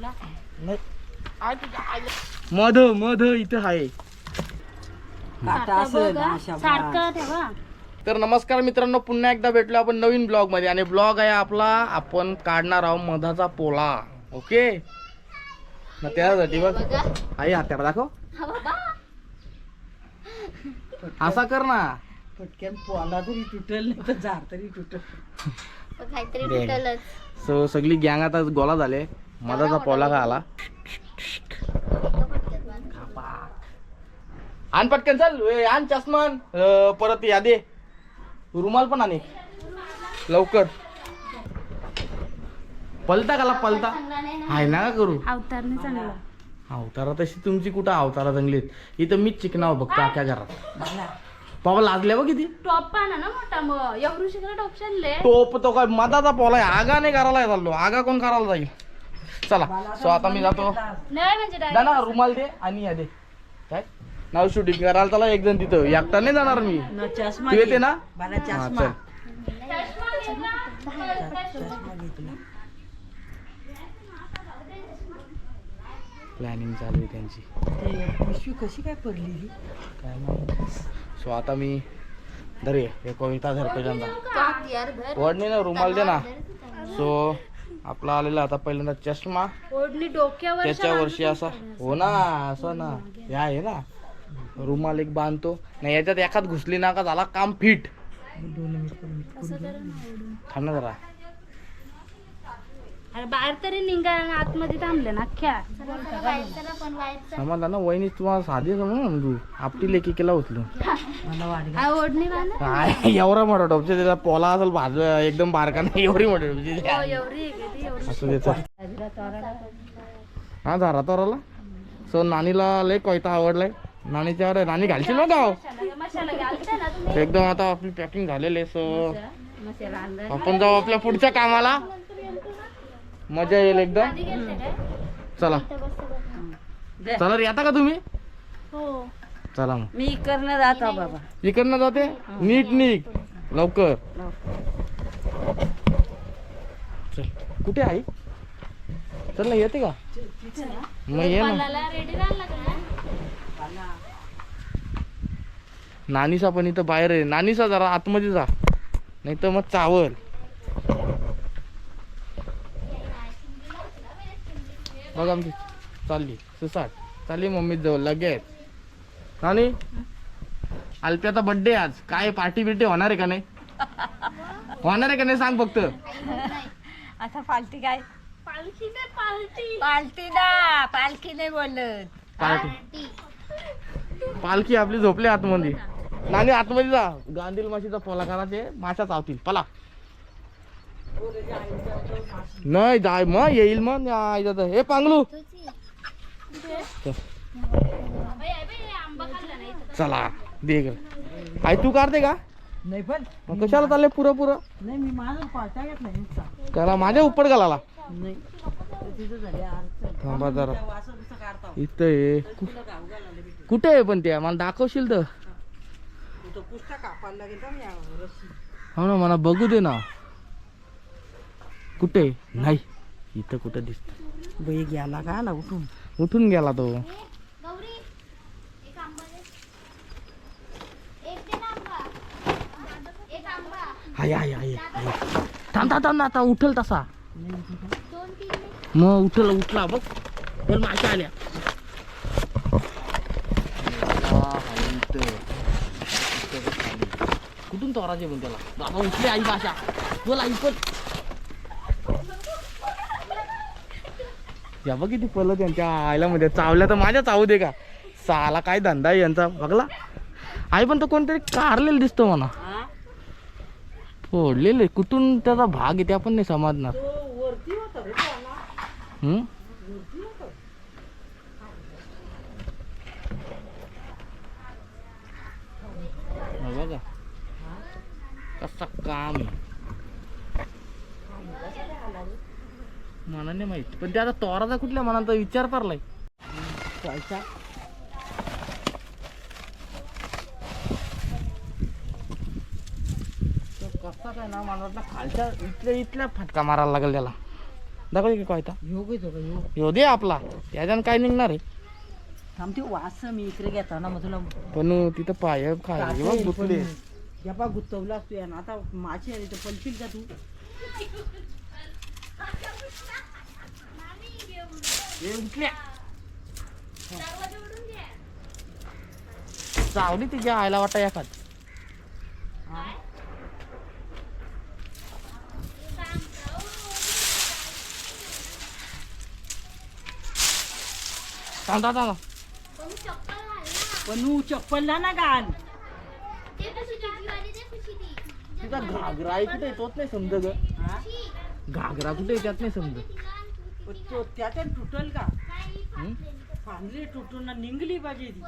नाही. मध मध इथं आहे. सारखं ठेवा. तर नमस्कार मित्रांनो पुन्हा एकदा भेटलो आपण नवीन ब्लॉगमध्ये आणि ब्लॉग आहे आपला आपण काढणार आहोत मधाचा पोला. ओके? मग त्यासाठी बघ. आई हात्याला दाखव. असा कर ना. पटकन पोला तरी तुटल नाही तर झाड तरी तुटल. काहीतरी सो सगळी गँग आता गोळा झाले. मधाचा पोला का आला. आण पटकन चल. ए, आण चष्मान परत या दे. रुमाल पण आणि लवकर. पलता काला पलता? आहे ना का करू? अवतारने चांगला. अवतारा तशी तुमची कुठं अवतारा जंगलीत? इथं मीच चिकनाव बघतो अख्ख्या घरात. बाबा लाजल्या बघ किती? टॉप पाना ना मोठा मग. एवढू शिकला टॉप शानले टोप तो काय मधाचा पोला आहे आगा नाही करायला चाललो. आगा कोण करायला जाईल? चला सो आता मी जातो. नाही म्हणजे ना direct ना रुमाल दे आणि या दे. काय? नाव शूटिंग करायला त्याला एक जण तिथं. एकटा नाही जाणार मी. न चष्मा तू येते ना? मला हा चष्मा. चल. चष्मा घे तुला. प्लॅनिंग चालू आहे त्यांची. ते पिशवी कशी काय पडली ही काय माहिती. सो आता मी धर ये हे कविता धर पहिल्यांदा चाक यार धर वडणी ना रुमाल दे ना. सो आपला आलेला आता पहिल्यांदा चष्मा. ओढणी डोक्यावर त्याच्या वर्षी असा हो ना असं ना. हे आहे ना. रुमाल एक बांधतो. नाही याच्यात एखाद घुसली ना का झाला काम फिट. थांब ना जरा. अरे बाहेर तरी निघा आणि आतमध्ये थांबले ना अख्ख्या समजला ना वहिनी तुम्हाला साधी समज ना तू आपटी लेकी केला उचलू मला वाढ आ, ओढणी बांधा काय एवढा मोठा टोपच्या त्याला पोला असेल भाज एकदम बारका नाही एवढी मोठी टोपची हो, एवढी आहे का ती? एवढी. असं त्याचं हा झाला तोराला? सो नानीला लय कोयता आवडलाय. नानीच्या वर नानी घालशील ना गाव? मसाला मसाला घालता ना तुम्ही एकदम आता आपली पॅकिंग झालेली आहे सो मसाला अंदर आपण जाऊ आपल्या पुढच्या कामाला. मजा येईल एकदम. चला. चला रे येता का तुम्ही? हो. चला मग. मी करणं जातो बाबा. इकडनं जाते? नीट नीट लवकर. चल. कुठे आहे चल ना येते का? मग ये ना. नानीसा पण इथं बाहेर आहे. नानीसा जरा आतमध्ये जा. नाही तर मग चावल. बघ आमची चालली. सुसाट. चालली मम्मी जवळ लगेच. नानी? अल्प्याचा बर्थडे आज. काय पार्टी बिर्टी होणार आहे का नाही? होणार आहे का नाही सांग फक्त. आता पालटी काय? पालखी नाही पालखी. पालटी ना. पालखी नाही बोलत. पार्टी पालखी. आपली झोपली आतमध्ये. नानी आतमध्ये जा. गांधील माशीचा पोला करायचे माशा चावतील पला. नाही जाय मग येईल मग. हे पांगलू. चल. नाही दे आई तू काढते का? नाही पण मग कशाला चालले पुरं पुरं नाही मी माझा घेतला नुसता. त्याला माझ्या उप्पड घालाला नाही. थांबा जरा. इथं आहे कुठे आहे पण त्या मला दाखवशील तर. तो हो ना मला बघू दे ना. कुठे? नाही. इथं कुठं दिसत बाई गेला का ना उठून? उठून गेला तो. गौरी एक आंबा दे. एक दे ना आंबा. एक आंबा. हाय हाय. थांब आता उठल तसा. दोन तीन दे. मग उठल उठला बघ. तर माशा आल्या. कुठून तोराचे पण त्याला? बाबा उठले आई माशा. बोल आई या बघ किती पलं त्यांच्या आईला मध्ये चावल्या तर माझ्या चावू दे का? साला काय धंदा आहे यांचा बघला? आई पण तो कोणतरी कारलेलं दिसतो म्हणा. फोडलेले कुठून त्याचा भाग आहे त्या पण नाही समजणार. हम्म? बघा. कसा काम नाही माहीत. पण ते आता तोराचा कुठल्या मनाचा विचार पैसा तो कसा काय ना मला वाटलं खालच्या इथल्या इथल्या फटका मारायला लागेल त्याला. दाखव की काय आता योग येतो का योग ह्यो दे आपला. त्याच्यानं काय निघणार आहे? थांब ते वास मी इकडे घेताना मग तुला पण तिथं पाय खाय गुतले. जेव्हा गुतवला असतो यानं आता माझी आली तर पलतील का तू? उठल्या चावली तिच्या आयला वाटा एखाद घाल ना पण चप्पलला ना घाल तिचा घागरा कुठे तोच नाही समज ग? घागरा कुठे त्यात नाही समज तो त्याच्यात तुटल का? फांदली तुटून ना निघली पाहिजे ती.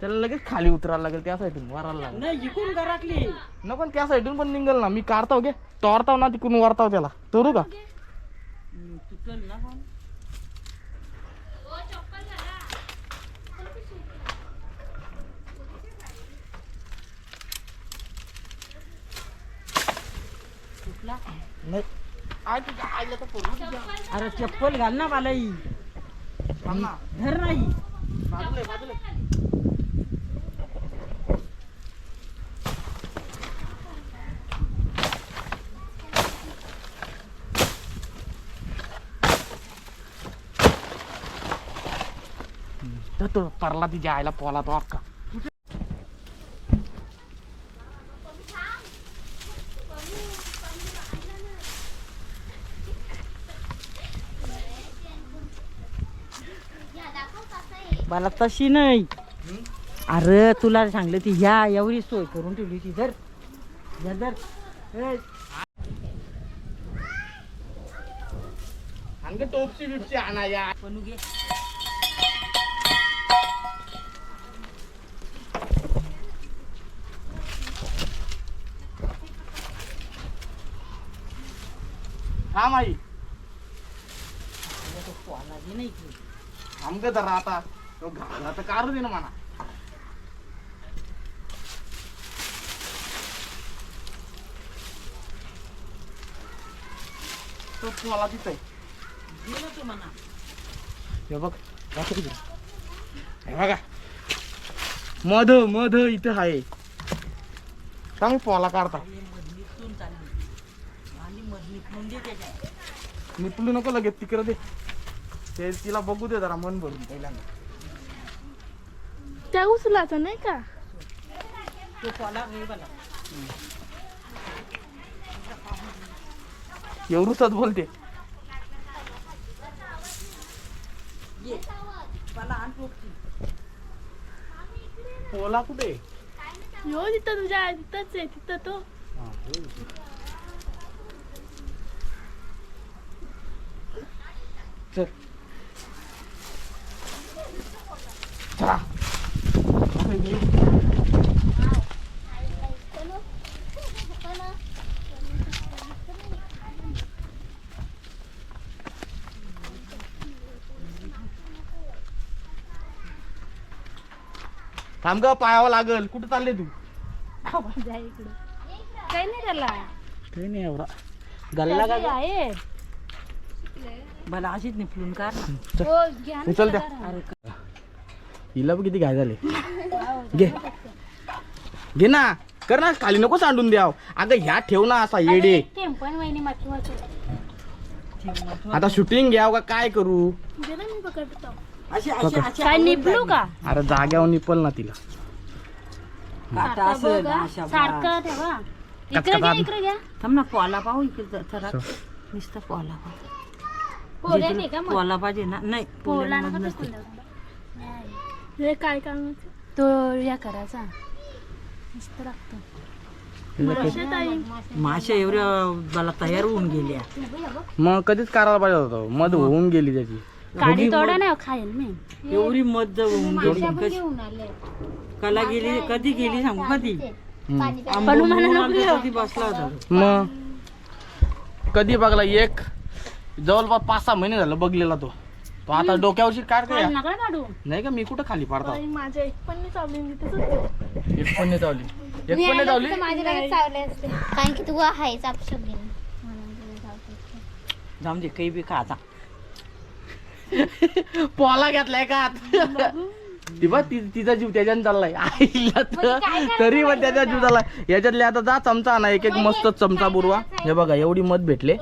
त्याला लगेच खाली उतरायला लागेल त्या साईडून वरायला लागेल. नाही इकून घरातली. न पण त्या साईडून पण निघल ना. मी काढताव घे. तोरताव ना तिकडून वरताव त्याला. तोरू का? हम्म, तुटल ना पण. तुटला? नाही. अरे चप्पल घाल ना ना. धर नाही. तर तो परला तिच्या आईला पोला तो अक्का या दाखव कसं आहे मला तशी नाही. अरे तुला सांगलं ती ह्या एवढी सोय करून ठेवली ती ए, अंग टोपची बिपची आणा या. बनू घे थांब आई तुला तो. पोहाला घाला तर काढू दे ना म्हणा. तो पोला तिथं आहे. दे ना तू म्हणा. हे बघ दाखव तिकडे. हे बघा. मध मध इथं आहे. सांग पोला काढता. मधलीतून चालली. आणि दे नको लगेच तिकडे दे. ते तिला बघू दे जरा मन भरून पहिल्यांदा. त्या उचलाचा नाही का? तो पोला रे मला एवढूच बोलते. पोला कुठे? हो तिथं तुझ्या तिथंच आहे तिथं तो. चल. चला. थांब ग पायावं लागल. कुठं चालले तू? काही नाही त्याला. काही नाही एवढा. गल्ला का? आहे. मला अशीच निपलून. चल, हो घ्या ना उचल द्या. अरे हिला बघ किती घाय झाले. घे. घे ना. कर ना खाली नको सांडून द्याव. अगं ह्या ठेव ना असा येडे. टेम्पन वहिनी. आता शूटिंग घ्याव का? काय करू? दे ना मी पकडतो. अशी अशी अशी काय आवडत निपलू का? अरे जाग्यावर निपल ना तिला. काटा असेल अशा सारखं बा. ठेवा कच इकडे घ्या कच. इकडे घ्या थांब ना पोला पाहू इकडे जरा नुसतं पोला पाहू. पोळ्या नाही का मग? पोला पाहिजे ना? नाही पोळा पोल्यामध्ये नका नसते. टाकून द्या हे काय काम तो या करायचा. मस्त लागतो. माश्या एवढ्या मला तयार होऊन गेल्या. मग कधीच करायला पाहिजे होतं. मध होऊन गेली त्याची. काडी तोडा नाही मी. एवढी मज्जा कशी कला गेली कधी गेली सांगू कधी? कधी बसला होता. तो. मग? कधी बघला एक? जवळपास पाच सहा महिने झालं बघलेला तो. तो आता डोक्यावरची कार काय नका काढू नाही का मी कुठं खाली पाडता? माझ्या एक पण नाही चावली एक पण नाही चावली. एक पण नाही चावली? माझ्या चावले असते. कारण की तू आहेच अपशब्द जाऊन दे काही बी खा आता. पोला घेतलाय का? ती बघ ती तिचा जीव त्याच्यानं चाललाय. आईला तर. तरी पण त्याचा जीव चाललाय. याच्यातले आता जा चमचा आणा एक एक मस्त चमचा बुरवा. हे बघा एवढी मध भेटले.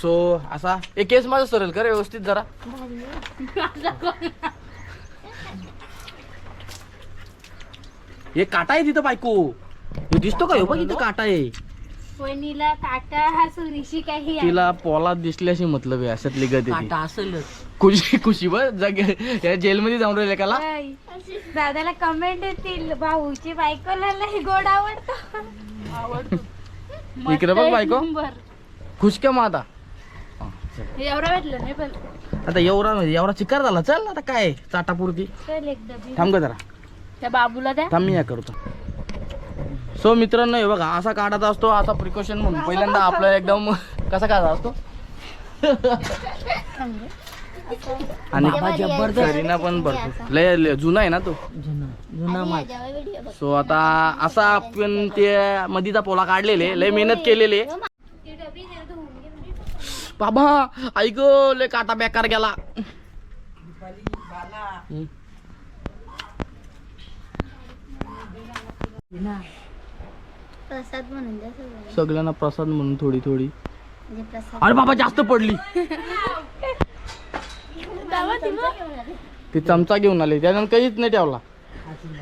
सो असा. एक केस माझा सरेल कर व्यवस्थित जरा? हे काटा आहे तिथं बायको. दिसतो का? हे बघ इथं काटा आहे. वहिनीला काटा हा सुरीशी काही आहे. तिला पोला दिसल्याशी मतलब आहे अशातली गती ती. काटा असेलच खुशी खुशी बघ जग. या जेलमध्ये जाऊन राहिले काला. ऐ, दादाला कमेंट येतील. भाऊची बायकोला लय गोड आवडतो. इकडे बघ बायको. नंबर. खुश का मग आता? एवढं भेटलं नाही पण. आता एवढा म्हणजे एवढा चिकार झाला. चल आता काय चाटापुरती. चल थांब का जरा. त्या बाबूला द्या. थांब मी या करतो. सो मित्रांनो हे बघा असा काढायचा असतो असा प्रिकॉशन म्हणून. पहिल्यांदा आपला एकदम कसा काढायचा असतो? आणि करीना पण भरपूर. लय लय जुना आहे ना तो? जुना जुना माल. सो आता असा आपण ते मधीचा पोला काढलेले लय मेहनत केलेली. बाबा ऐक लय काटा बेकार गेला. हम्म. प्रसाद म्हणून द्या सगळं सगळ्यांना प्रसाद म्हणून थोडी थोडी. म्हणजे प्रसाद अरे बाबा जास्त पडली. ती चमचा घेऊन आली. त्यानं काहीच नाही ठेवला.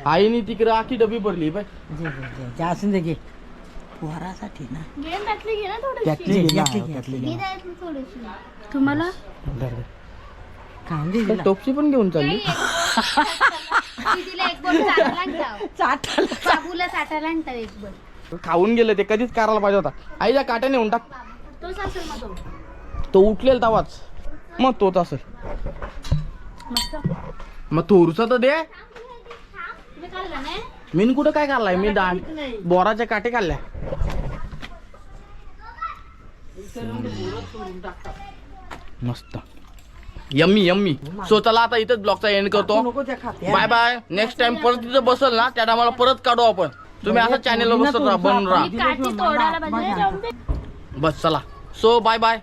आईने तिकडे आखी डबी भरली बाय जे जे जे जे असून दे घे. पोरासाठी ना. त्यातली घे त्यातली घे. थोडीशी. तुम्हाला? धर, धर. खाऊन दे तर तिला. टोपची पण घेऊन चालली. तिला एक बोट चाटायला आणताव. चाटायला. बाबूला चाटायला आणताव एक बोट खाऊन गेले ते कधीच करायला पाहिजे होता. आईच्या काट्या नेऊन टाक. तोच असेल मग तो. तो उठलेला तवाच. मग तोच असेल. मस्त. मग थोरसा तर दे. नाही. मी कुठं काय काढलाय? मी दांड बोराच्या काटे काढल्या मस्त. Yummy yummy. सो चला आता इथंच ब्लॉगचा एंड करतो. नको त्या खात्या. बाय बाय नेक्स्ट टाइम परत तिथं बसल ना त्या टायमाला परत काढू आपण. तुम्ही असं चॅनेलवर बसत राहा बनून राहा. बस चला. So bye bye